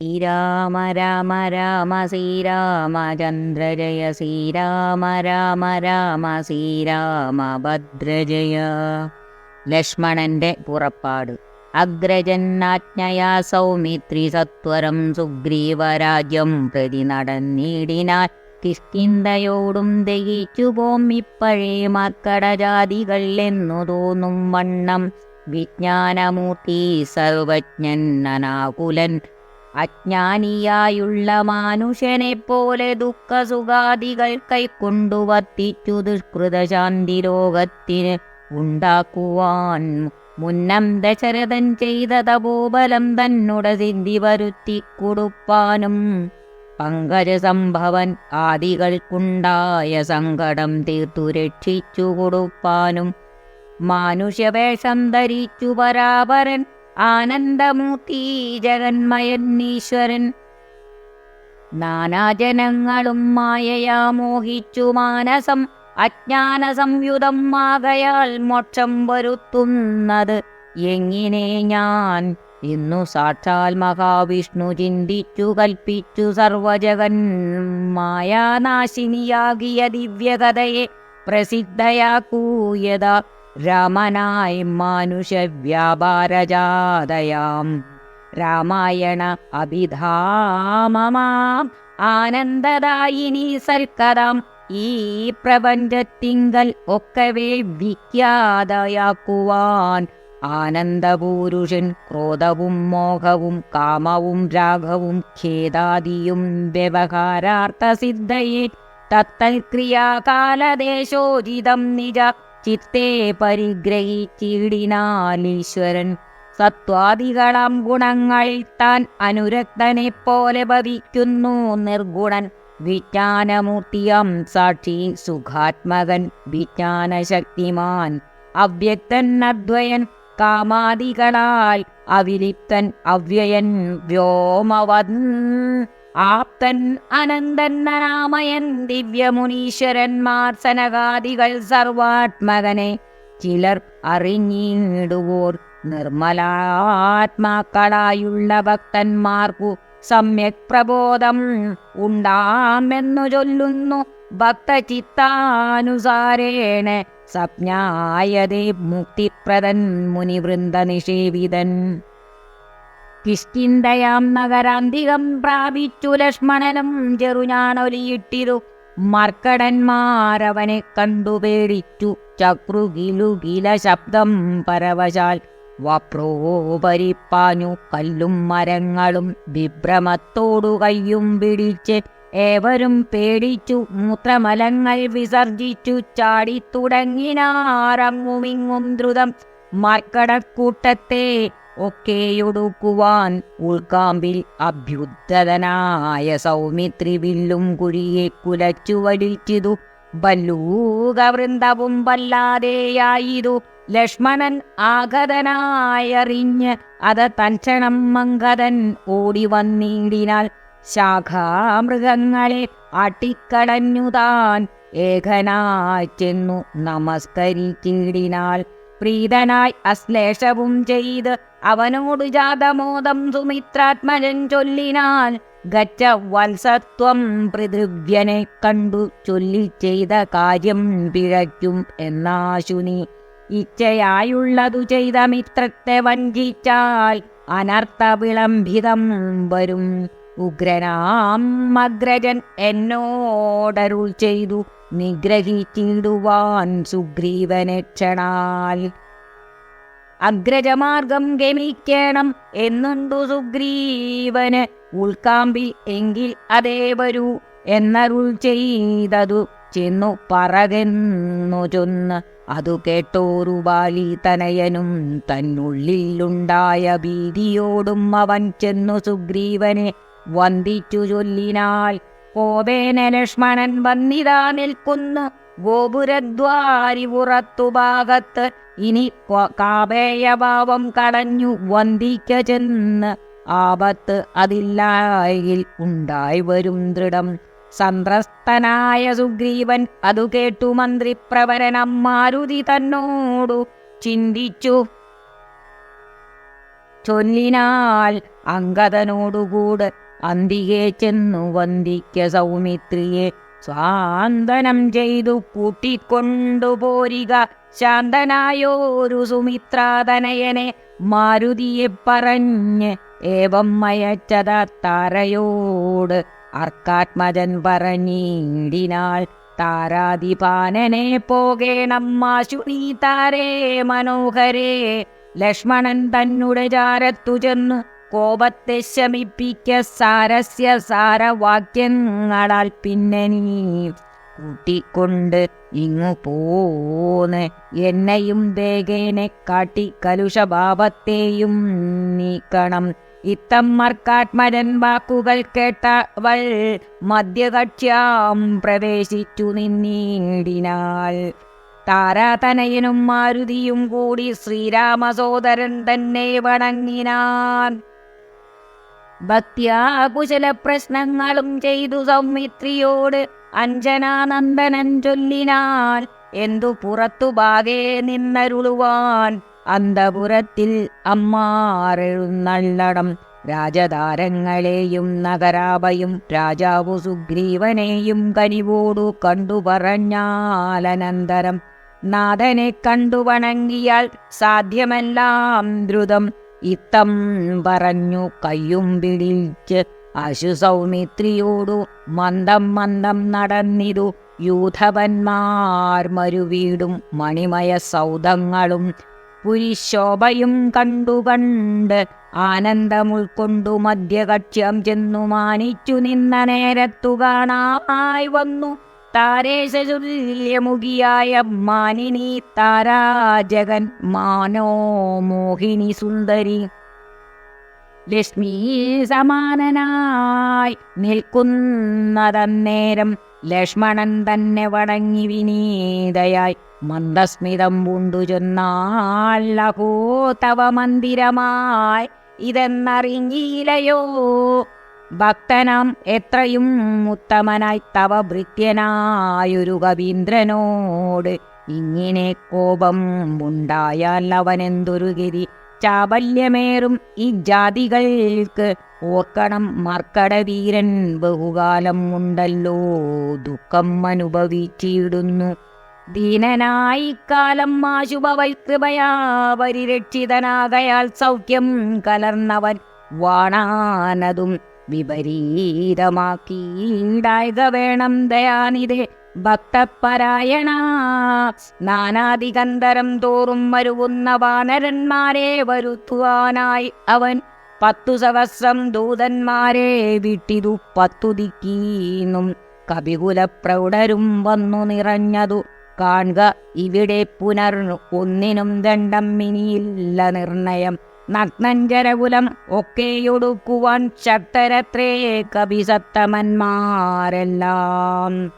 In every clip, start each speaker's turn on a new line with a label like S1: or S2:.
S1: ശ്രീരാമ രാമ രാമ ശ്രീരാമചന്ദ്ര ജയ ശ്രീരാമ രാമ രാമ ശ്രീരാമ ഭദ്രജയ ലക്ഷ്മണന്റെ പുറപ്പാട്. അഗ്രജന്നാജ്ഞയാ സൗമിത്രി സത്വരം സുഗ്രീവരാജ്യം പ്രതി നടന്നിടിനാൽ കിഷ്കിന്തയോടും ദഹിച്ചു പോമ്മിപ്പഴേ മക്കടജാതികൾ എന്നു തോന്നും വണ്ണം. വിജ്ഞാനമൂർത്തി സർവജ്ഞൻ അനാകുലൻ അജ്ഞാനിയായുള്ള മാനുഷനെ പോലെ ദുഃഖസുഖാദികൾ കൈക്കൊണ്ടു വർത്തിച്ചു ദുഷ്കൃതശാന്തി ലോകത്തിന് ഉണ്ടാക്കുവാൻ മുന്നം ദശരഥൻ ചെയ്ത തപോബലം തന്നുട സിദ്ധി വരുത്തി കൊടുപ്പാനും പങ്കജ സംഭവൻ ആദികൾക്കുണ്ടായ സങ്കടം തീർത്തു രക്ഷിച്ചു കൊടുപ്പാനും. മാനുഷ്യവേഷം ധരിച്ചു പരാപരൻ ആനന്ദമൂർത്തി ജഗന്മയന്നീശ്വരൻ. നാനാജനങ്ങളും മായയാ മോഹിച്ചു മാനസം അജ്ഞാന സംയുതം ആകയാൽ മോക്ഷം വരുത്തുന്നത് എങ്ങനെ ഞാൻ? ഇന്നു സാക്ഷാൽ മഹാവിഷ്ണു ചിന്തിച്ചു കൽപ്പിച്ചു സർവജഗൻ മായാനാശിനിയാകിയ ദിവ്യകഥയെ പ്രസിദ്ധയാക്കൂയത രാമനായി മാനുഷവ്യാപാരജാതയാം രാമായണ അഭിധാമമാം. ആനന്ദദായിനി സൽക്കഥം. ഈ പ്രപഞ്ചത്തിങ്കൽ ഒക്കവേ വിഖ്യാതയാക്കുവാൻ ആനന്ദപൂരുഷൻ ക്രോധവും മോഹവും കാമവും രാഗവും ഖേദാദിയും വ്യവഹാരാർത്ഥസിദ്ധയെ തത്തൽക്രിയാകാലദേശോചിതം നിജ ചിത്തേ പരിഗ്രഹിച്ചിടിനാലീശ്വരൻ സത്വാദികളാം ഗുണങ്ങൾ താൻ അനുരക്തനെ പോലെ ഭവിക്കുന്നു നിർഗുണൻ. വിജ്ഞാനമൂർത്തിയം സാക്ഷി സുഖാത്മകൻ വിജ്ഞാനശക്തിമാൻ. അവ്യക്തൻ അദ്വയൻ കാമാദികളാൽ അവിലിപ്തൻ അവ്യയൻ വ്യോമവൻ. ആപ്തൻ അനന്തൻ അനാമയൻ ദിവ്യമുനീശ്വരന്മാർ സനകാദികൾ സർവാത്മകനെ. ചിലർ അറിഞ്ഞിടുവോർ നിർമ്മലാത്മാക്കളായുള്ള ഭക്തന്മാർക്കു സമ്യക് പ്രബോധം ഉണ്ടാമെന്നു ചൊല്ലുന്നു. ഭക്തചിത്താനുസാരേണ സപ്ഞായതേ മുക്തിപ്രദൻ മുനിവൃന്ദ നിഷേവിതൻ കിഷ്കിന്തയാം നഗരാന്തികം പ്രാപിച്ചു ലക്ഷ്മണനും ചെറുഞാണൊലിയിട്ടിരു മർക്കടന്മാരവനെ കണ്ടു പേടിച്ചു. ചക്രുകിലുകില ശബ്ദം പരവശാൽ വപ്രോപരിപ്പാഞ്ഞു കല്ലും മരങ്ങളും വിഭ്രമത്തോടു കയ്യും പിടിച്ച് ഏവരും പേടിച്ചു. മൂത്രമലങ്ങൾ വിസർജിച്ചു. ചാടിത്തുടങ്ങിനാറങ്ങുമിങ്ങും ദ്രുതം. മർക്കടക്കൂട്ടത്തെ ഒക്കെയൊടുക്കുവാൻ ഉൾക്കാമ്പിൽ അഭ്യുദ്ധതനായ സൗമിത്രി വില്ലും കുഴിയെ കുലച്ചു വലിച്ചിതു ബല്ലൂകവൃന്ദവും വല്ലാതെയായിതു. ലക്ഷ്മണൻ ആഗതനായറിഞ്ഞ് അത് തൻക്ഷണം മങ്കതൻ ഓടി വന്നിടിനാൽ ശാഖാമൃഗങ്ങളെ അട്ടിക്കടഞ്ഞു താൻ ഏകനായി ചെന്നു നമസ്കരിച്ചിടിനാൽ. പ്രീതനായി അശ്ലേഷവും ചെയ്ത് അവനോട് ജാതമോദം സുമിത്രാത്മജൻ ചൊല്ലിനാൽ ഗച്ച വത്സത്വം പൃഥിവ്യനെ കണ്ടു ചൊല്ലി ചെയ്ത കാര്യം പിഴയ്ക്കും എന്നാശുനി. ഇച്ഛയായുള്ളതു ചെയ്ത മിത്രത്തെ വഞ്ചിച്ചാൽ അനർത്ഥ വിളംബിതം വരും. ഉഗ്രനാം അഗ്രജൻ എന്നോടരുൾ ചെയ്തു നിഗ്രഹിച്ചിടുവാൻ സുഗ്രീവനെ ക്ഷണാൽ. അഗ്രജമാർഗം ഗമിക്കണം എന്നുണ്ടു സുഗ്രീവന് ഉൾക്കാമ്പിൽ എങ്കിൽ അതേ വരൂ എന്നരുൾ ചെയ്തതു. ചെന്നു പറകെന്നു ചൊന്ന് അതു കേട്ടോരു ബാലി തനയനും തന്നുള്ളിലുണ്ടായ ഭീതിയോടും അവൻ ചെന്നു സുഗ്രീവനെ വന്ദിച്ചു ചൊല്ലിനാൽ കോപേന ലക്ഷ്മണൻ വന്നിതാ നിൽക്കുന്നു. ഗോപുരദ്വാരി പുറത്തു ഭാഗത്ത് ഇനി കാപേയഭാവം കടഞ്ഞു വന്ദിക്ക ചെന്ന് ആപത്ത് അതില്ലായിൽ ഉണ്ടായി വരും ദൃഢം. സന്ത്രസ്തനായ സുഗ്രീവൻ അതു കേട്ടു മന്ത്രിപ്രവരനം മാരുതി തന്നോടു ചിന്തിച്ചു. ചൊല്ലിനാൽ അങ്കദനോടുകൂട് അന്തികെ ചെന്നു വന്ദിക്ക സൗമിത്രിയെ സ്വാന്തനം ചെയ്തു കൂട്ടിക്കൊണ്ടുപോരിക. ശാന്തനായോരു സുമിത്രാതനയനെ മാരുതിയെ പറഞ്ഞ് ഏവം മയച്ചത താരയോട് അർക്കാത്മജൻ പറഞ്ഞിടിനാൾ താരാതിപാനനെ പോകേണം മാശു നീ താരേ മനോഹരേ. ലക്ഷ്മണൻ തന്നുടെ ചാരത്തു ചെന്ന് കോപത്തെ ശമിപ്പിക്ക സാരസ്യ സാരവാക്യങ്ങളാൽ പിന്നെ നീ കൂട്ടിക്കൊണ്ട് ഇങ്ങു പോന്ന്. എന്നെയും ദേഗേനെ കാട്ടി കലുഷഭാവത്തെയും നീക്കണം. ഇത്തമ്മർക്കാത്മരൻ വാക്കുകൾ കേട്ടവൾ മധ്യകക്ഷ്യാം പ്രവേശിച്ചു നിന്നീടിനാൽ. താരാതനയനും മാരുതിയും കൂടി ശ്രീരാമസോദരൻ തന്നെ വണങ്ങിനാൻ. ഭക്ത്യാ കുശല പ്രശ്നങ്ങളും ചെയ്തു സൗമിത്രിയോട് അഞ്ജനാനന്ദനൻ ചൊല്ലിനാൽ എന്തു പുറത്തു ബാകെ നിന്നരുളുവാൻ അന്തപുരത്തിൽ അമ്മാറെഴുന്നള്ളടം രാജതാരങ്ങളെയും നഗരാഭയും രാജാവു സുഗ്രീവനെയും കനിവോടു കണ്ടു പറഞ്ഞാലനന്തരം നാഥനെ കണ്ടു വണങ്ങിയാൽ സാധ്യമെല്ലാം ദ്രുതം ഇത്തം പറഞ്ഞു കയ്യും പിടിച്ച് അശു സൗമിത്രിയോടു മന്ദം മന്ദം നടന്നിരു യൂഥവന്മാർ മരുവീടും മണിമയ സൗധങ്ങളും പുരിശോഭയും കണ്ടുകണ്ട് ആനന്ദമുൾക്കൊണ്ടു മധ്യകക്ഷ്യം ചെന്നു മാനിച്ചു നിന്ന നേരത്തു കാണാമായി വന്നു. താരേശതുല്യമുഖിയായ മാനിനി താരാജകൻ മാനോ മോഹിനി സുന്ദരി. ലക്ഷ്മി സമാനനായി നിൽക്കുന്നതന്നേരം ലക്ഷ്മണൻ തന്നെ വണങ്ങി വിനീതയായി മന്ദസ്മിതം പൂണ്ടു ചെന്നാൽ തവ മന്ദിരമായി ഇതെന്നറിഞ്ഞില്ലയോ? ഭക്തനാം എത്രയും ഉത്തമനായി തവ ഭൃത്യനായൊരു കവീന്ദ്രനോട് ഇങ്ങനെ കോപം ഉണ്ടായാൽ അവനെന്തൊരു ഗതി? ചാബല്യമേറും ഈ ജാതികൾക്ക് ഓർക്കണം മർക്കടവീരൻ ബഹുകാലം ഉണ്ടല്ലോ ദുഃഖം അനുഭവിച്ചിടുന്നു. ദീനനായി കാലം ആശുഭവൈകൃപയാ പരിരക്ഷിതനാകയാൽ സൗഖ്യം കലർന്നവൻ വാണാനതും വിപരീതമാക്കിയിടായക വേണം ദയാനിതേ ഭക്തപരായണ നാനാദിഗന്ധരം തോറും വരുവുന്ന വാനരന്മാരെ വരുത്തുവാനായി അവൻ പത്തു സഹസ്രം ദൂതന്മാരെ വിട്ടിതു പത്തു ദിക്കീന്നും കപികുലപ്രൗഢരും വന്നു നിറഞ്ഞതു. കാൺക ഇവിടെ പുനർ ഒന്നിനും ദണ്ഡം ഇനിയില്ല നിർണയം. നഗ്നഞ്ചരകുലം ഒക്കെയൊടുക്കുവാൻ ശക്തരത്രേ കവിസത്തമന്മാരെല്ലാം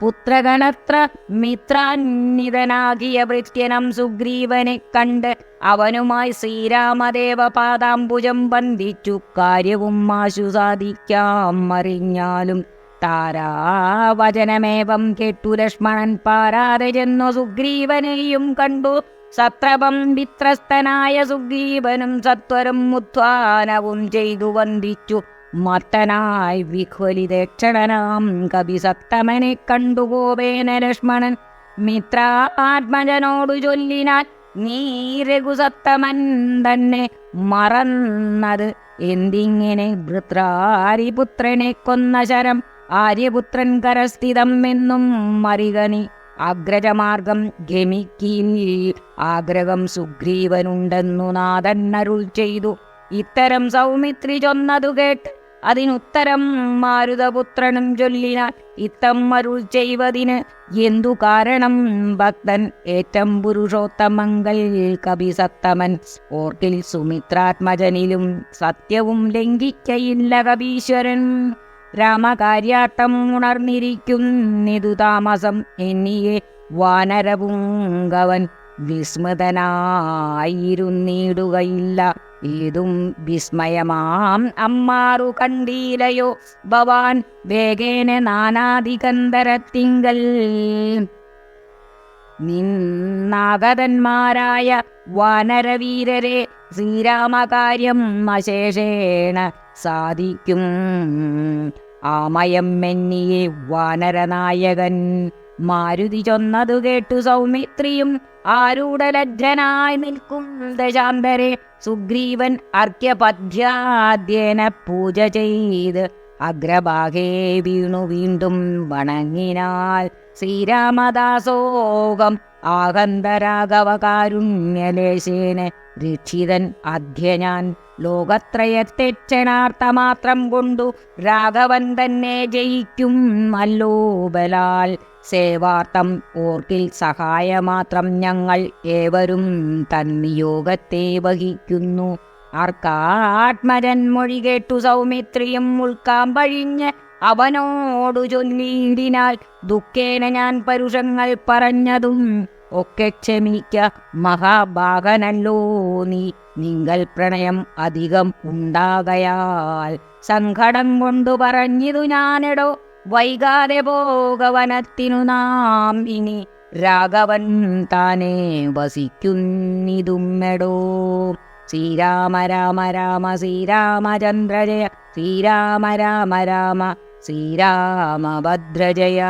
S1: പുത്രഗണത്ര മിത്രാന്നിതനാകിയ ഭൃത്യനം സുഗ്രീവനെ കണ്ട് അവനുമായി ശ്രീരാമദേവ പാദാംബുജം ബന്ധിച്ചു. കാര്യവും ആശു സാധിക്കാം അറിഞ്ഞാലും താരാവചനമേവം കേട്ടു ലക്ഷ്മണൻ പാരാതെ ചെന്നു സുഗ്രീവനെയും കണ്ടു. സത്രപം വിത്രസ്തനായ സുഗ്രീവനും സത്വരം മുത്വാനവും ചെയ്തു വന്ദിച്ചു. മത്തനായി വിഹ്വലിതക്ഷണനാം കവിസത്തമനെ കണ്ടുപോവേന ലക്ഷ്മണൻ. മിത്രാത്മജനോടു ചൊല്ലിനാൽ നീ രഘുസത്തമൻ തന്നെ മറന്നത് എന്തിങ്ങനെ? വൃത്രാരിപുത്രനെ കൊന്ന ശരം ആര്യപുത്രൻ കരസ്ഥിതം എന്നും മറികനി. അഗ്രജമാർഗം ഗമിക്കിൽ ആഗ്രഹം സുഗ്രീവനുണ്ടെന്നു നാദന്നരുൾ ചെയ്തു. ഇത്തരം സൗമിത്രി ചൊന്നതു കേട്ട് അതിനുത്തരം മാരുതപുത്രനും ചൊല്ലിനാൽ ഇത്തം അരുൾ ചെയ്വതിന് എന്തു കാരണം? ഭക്തൻ ഏറ്റം പുരുഷോത്തമങ്കൽ കപിസത്തമൻ ഓർക്കിൽ സുമിത്രാത്മജനിലും സത്യവും ലംഘിക്കയില്ല കപീശ്വരൻ. രാമകാര്യാട്ടം ഉണർന്നിരിക്കുന്നിതു താമസം എന്നിയെ വാനരപുങ്കവൻ വിസ്മൃതനായിരുന്നിടുകയില്ല. ഇതും വിസ്മയമാം. അമ്മാറു കണ്ടീലയോ ഭവാൻ വേഗേന നാനാധികന്തരത്തിങ്കൽ നിന്നാഗതന്മാരായ വാനരവീരരെ ശ്രീരാമകാര്യം അശേഷേണ സാധിക്കും. ആമയം മെന്നിയെ വാനരനായകൻ. മാരുതി ചൊന്നതു കേട്ടു സൗമിത്രിയും ആരൂഢലജ്ജനായി നിൽക്കും. ദശാന്തരെ സുഗ്രീവൻ അർഘ്യപദ്യാദ്യേന പൂജ ചെയ്ത് അഗ്രഭാഗേ വീണു വീണ്ടും വണങ്ങിനാൽ ശ്രീരാമദാസോകം ആകന്തരാഘവകാരുണ്യലേശേന അധ്യ ഞാൻ ലോകത്രയത്തെ ക്ഷണാർത്ഥമാത്രം കൊണ്ടു രാഘവൻ തന്നെ ജയിക്കും അല്ലോ ബലാൽ സേവാർത്ഥം ഓർക്കിൽ സഹായമാത്രം ഞങ്ങൾ ഏവരും തന്നിയോഗത്തെ വഹിക്കുന്നു. ആർക്കാത്മജൻ മൊഴി കേട്ടു സൗമിത്രിയും ഉൾക്കാം പഴിഞ്ഞ് അവനോടു ചൊല്ലിയിടിനാൽ ദുഃഖേന ഞാൻ പരുഷങ്ങൾ പറഞ്ഞതും ഒക്കെ ക്ഷമിക്ക മഹാഭാഗനല്ലോ നീ. നിങ്ങൾ പ്രണയം അധികം ഉണ്ടാകയാൽ സങ്കടം കൊണ്ടു പറഞ്ഞിതു ഞാനെടോ. വൈകാതെ പോകവനത്തിനു നാം ഇനി രാഘവൻ താനെ വസിക്കുന്നിതുമെടോ. ശ്രീരാമ രാമ രാമ ശ്രീരാമചന്ദ്ര ജയ ശ്രീരാമ രാമ രാമ ശ്രീരാമഭദ്രജയ